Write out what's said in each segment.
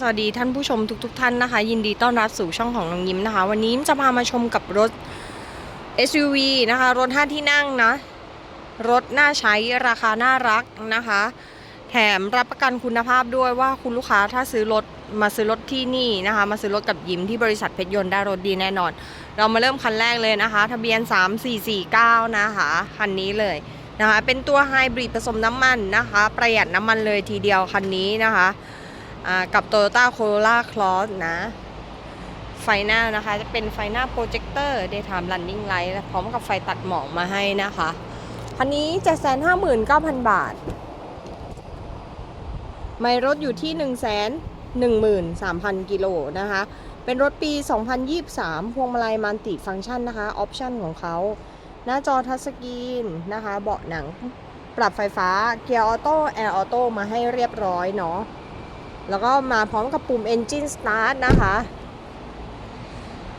สวัสดีท่านผู้ชมทุกๆทท่านนะคะ ยินดีต้อนรับสู่ช่องของน้องยิ้มนะคะ วันนี้จะพามาชมกับรถ SUV นะคะ รถ 5 ที่นั่งนะ รถน่าใช้ราคาน่ารักนะคะ แถมรับประกันคุณภาพด้วยว่าคุณลูกค้าถ้าซื้อรถมาซื้อรถที่นี่นะคะ มาซื้อรถกับยิ้มที่บริษัทเพชรยนต์ได้รถดีแน่นอน เรามาเริ่มคันแรกเลยนะคะ ทะเบียน 3449 นะคะคันนี้เลยนะคะ เป็นตัวไฮบริดผสมน้ำมันนะคะ ประหยัดน้ำมันเลยทีเดียวคันนี้นะคะ กับ Toyota Corolla Cross นะ ไฟหน้านะคะ จะเป็นไฟหน้าโปรเจคเตอร์ Daytime Running Light และพร้อมกับไฟตัดหมอกมาให้นะคะคันนี้ 759,000 บาท ไม่รถอยู่ที่ 113,000 กิโลนะคะ เป็นรถปี 2023 พวงมาลัยมันติฟังก์ชันนะคะ ออปชันของเขา หน้าจอทัชสกรีนนะคะ เบาะหนัง ปรับไฟฟ้า เกียร์ออโต้ แอร์ออโต้ มาให้เรียบร้อยเนาะ แล้วก็มาพร้อมกับปุ่ม Engine Start นะคะ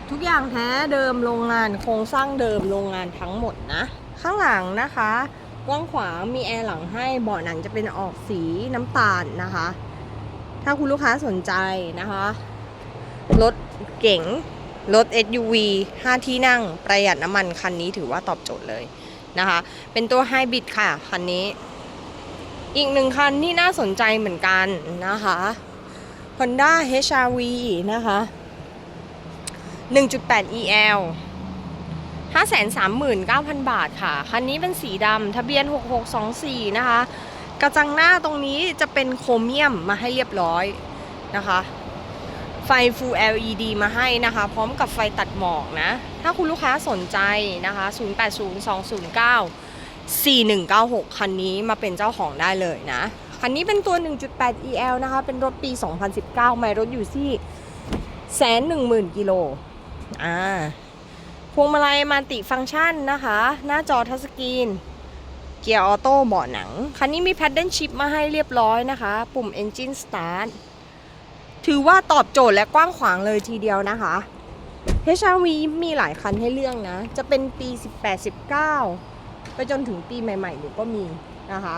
ทุกอย่างแท้เดิมโรงงานโครงสร้างเดิมโรงงานทั้งหมดนะ ข้างหลังนะคะ กว้างขวางมีแอร์หลังให้เบาะหนังจะเป็นออกสีน้ำตาลนะคะ ถ้าคุณลูกค้าสนใจนะคะรถเก๋งรถ SUV 5 ที่นั่งประหยัดน้ำมันคันนี้ถือว่าตอบโจทย์เลยนะคะ เป็นตัวไฮบริดค่ะ คันนี้ อีกหนึ่งคันที่น่าสนใจเหมือนกันนะคะ Honda HR-V นะคะ 1.8 EL 539,000 บาทค่ะ คันนี้เป็นสีดำทะเบียน 6624 นะคะ กระจังหน้าตรงนี้จะเป็นโครเมียมมาให้เรียบร้อยนะคะ ไฟ Full LED มาให้นะคะ พร้อมกับไฟตัดหมอกนะ ถ้าคุณลูกค้าสนใจนะคะ 080209 4196 คันนี้มาเป็นเจ้าของได้เลยนะ คันนี้เป็นตัว 1.8 EL นะคะ เป็นรถปี 2019 ไม่รถอยู่ที่แสนหนึ่งหมื่นกิโล อ่า พวงมาลัยมัลติฟังก์ชันนะคะ หน้าจอทัชสกรีน เกียร์ออโต้เบาะหนัง คันนี้มีแพดเดิลชิพมาให้เรียบร้อยนะคะ ปุ่ม Engine Start ถือว่าตอบโจทย์และกว้างขวางเลยทีเดียวนะคะ HRV มีหลายคันให้เลือกนะ จะเป็นปี 18-19 ไปจนถึงปีใหม่ๆหนูก็มีนะคะ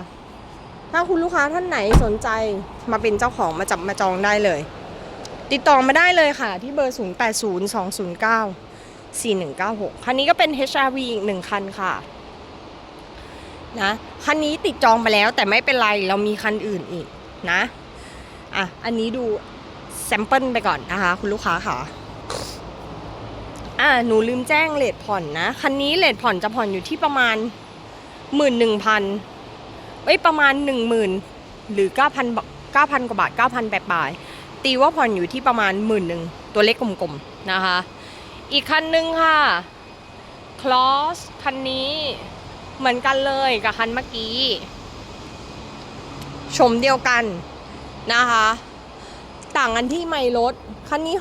ถ้าคุณลูกค้าท่านไหนสนใจมาเป็นเจ้าของมาจับมาจองได้เลย ติดต่อมาได้เลยค่ะ ที่เบอร์ 080209 4196 คันนี้ก็เป็น HRV อีกหนึ่งคันค่ะนะคันนี้ติดจองไปแล้วแต่ไม่เป็นไรเรามีคันอื่นอีกนะอะ อันนี้ดูแซมเปิลไปก่อนนะคะ คุณลูกค้าค่ะ อ่าหนูลืมแจ้งเลทผ่อนนะ คันนี้เลทผ่อนจะผ่อนอยู่ที่ประมาณหมื่นหนึ่งพันเอ้ยประมาณหนึ่งหมื่นหรือเก้าพันเก้าพันกว่าบาทเก้าพันแปดบาทตีว่าผ่อนอยู่ที่ประมาณหมื่นหนึ่งตัวเลขกลมๆนะคะ อีกคันหนึ่งค่ะคลอสคันนี้เหมือนกันเลยกับคันเมื่อกี้ ชมเดียวกันนะคะ ต่างกันที่ไม่ลดคันนี้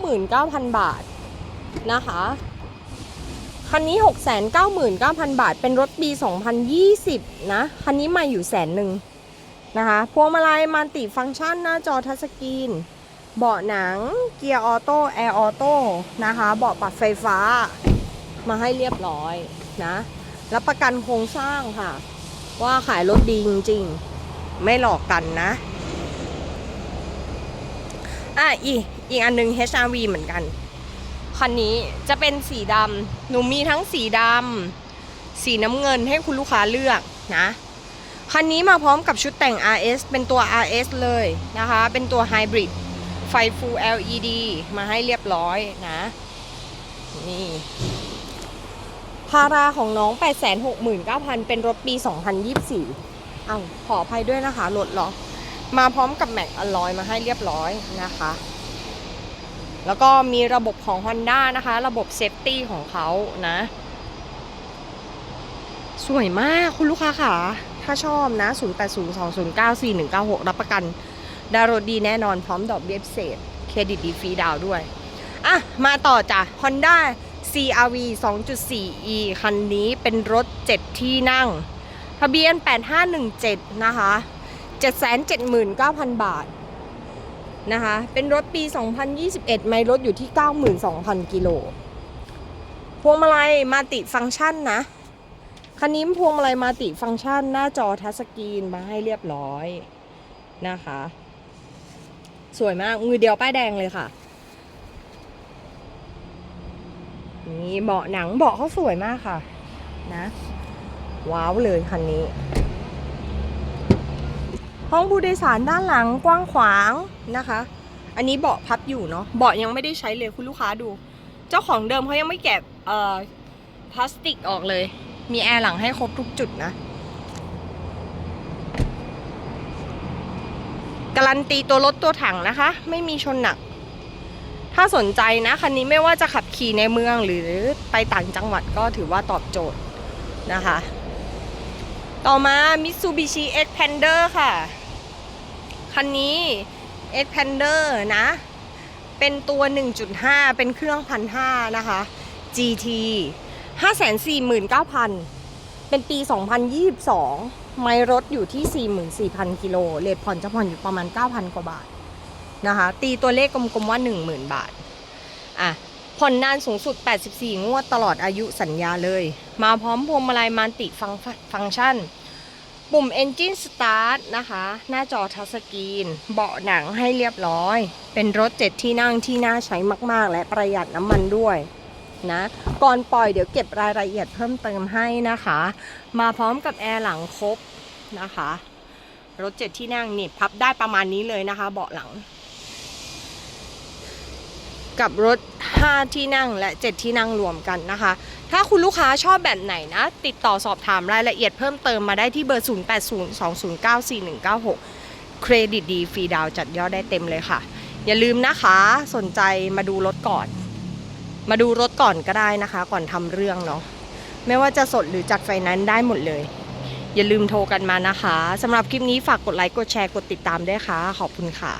699,000 บาท นะคะคันนี้ 699,000 บาท เป็นรถปี 2020 นะ คันนี้มาอยู่แสนหนึ่งนะคะพวงมาลัยมันติฟังก์ชันหน้าจอทัชสกรีน เบาะหนัง เกียร์ออโต้ แอร์ออโต้ นะคะ เบาะปรับไฟฟ้า มาให้เรียบร้อยนะ รับประกันโครงสร้างค่ะ ว่าขายรถดีจริงๆ ไม่หลอกกันนะ อะอีกอีกอันหนึง HRV เหมือนกัน คันนี้จะเป็นสีดำหนูมีทั้งสีดำสีน้ำเงินให้คุณลูกค้าเลือกนะ คันนี้มาพร้อมกับชุดแต่ง RS เป็นตัว RS เลยนะคะ เป็นตัวไฮบริดไฟ Full LED มาให้เรียบร้อยนะ นี่พาราของน้อง 869,000 เป็นรถปี 2024 เอาขออภัยด้วยนะคะรถเหรอมาพร้อมกับแม็กอลลอยมาให้เรียบร้อยนะคะ แล้วก็มีระบบของ Honda นะคะ ระบบเซฟตี้ของเขานะ สวยมากคุณลูกค้าค่ะ ถ้าชอบนะ 0802094196 รับประกันดารถดีแน่นอนพร้อมดอกเบี้ยพิเศษ เครดิตดีฟรีดาวด้วย อะ มาต่อจ้ะ Honda CRV 2.4e คันนี้เป็นรถ 7 ที่นั่ง ทะเบียน 8517 นะคะ 779,000 บาท นะคะ เป็นรถปี 2021 ไม่รถอยู่ที่ 92,000 กิโล พวงมาลัยมาติฟังก์ชันนะ คันนี้พวงมาลัยมาติฟังก์ชัน หน้าจอทัชสกรีนมาให้เรียบร้อยนะคะ สวยมาก มือเดียวป้ายแดงเลยค่ะ นี่เบาะหนังเบาะเขาสวยมากค่ะ นะ ว้าวเลยคันนี้ ห้องผู้โดยสารด้านหลังกว้างขวางนะคะ อันนี้เบาะพับอยู่เนาะเบาะยังไม่ได้ใช้เลยคุณลูกค้าดู เจ้าของเดิมเขายังไม่แกะเอ่อพลาสติกออกเลย มีแอร์หลังให้ครบทุกจุดนะการันตีตัวรถตัวถังนะคะ ไม่มีชนหนัก ถ้าสนใจนะ คันนี้ไม่ว่าจะขับขี่ในเมืองหรือไปต่างจังหวัดก็ถือว่าตอบโจทย์นะคะ ต่อมา Mitsubishi Xpander ค่ะ คันนี้ Xpander นะ เป็นตัว 1.5 เป็นเครื่องพันห้านะคะ GT 549,000 เป็นปี 2022 ไมล์รถอยู่ที่ 44,000 กิโลเลทผ่อนจะผ่อนอยู่ประมาณ 9,000 กว่าบาทนะคะ ตีตัวเลขกลมๆว่า 10,000 บาท อะ ผ่อนนานสูงสุด 84 งวดตลอดอายุสัญญาเลย มาพร้อมพวงมาลัยมันติฟังฟังก์ชัน ปุ่ม Engine Start นะคะ หน้าจอทัชสกรีน เบาะหนังให้เรียบร้อย เป็นรถเจ็ดที่นั่งที่น่าใช้มาก ๆ และประหยัดน้ำมันด้วยนะ ก่อนปล่อยเดี๋ยวเก็บรายละเอียดเพิ่มเติมให้นะคะ มาพร้อมกับแอร์หลังครบนะคะ รถเจ็ดที่นั่งนี่พับได้ประมาณนี้เลยนะคะ เบาะหลัง กับรถ 5 ที่นั่งและ 7 ที่นั่งรวมกันนะคะ ถ้าคุณลูกค้าชอบแบบไหนนะ ติดต่อสอบถามรายละเอียดเพิ่มเติมมาได้ที่เบอร์ 0802094196 เครดิตดีฟรีดาวน์จัดยอดได้เต็มเลยค่ะ อย่าลืมนะคะสนใจมาดูรถก่อน มาดูรถก่อนก็ได้นะคะ ก่อนทำเรื่องเนาะไม่ว่าจะสดหรือจัดไฟแนนซ์ได้หมดเลย อย่าลืมโทรกันมานะคะสำหรับคลิปนี้ฝากกดไลค์กดแชร์กดติดตามด้วยค่ะ ขอบคุณค่ะ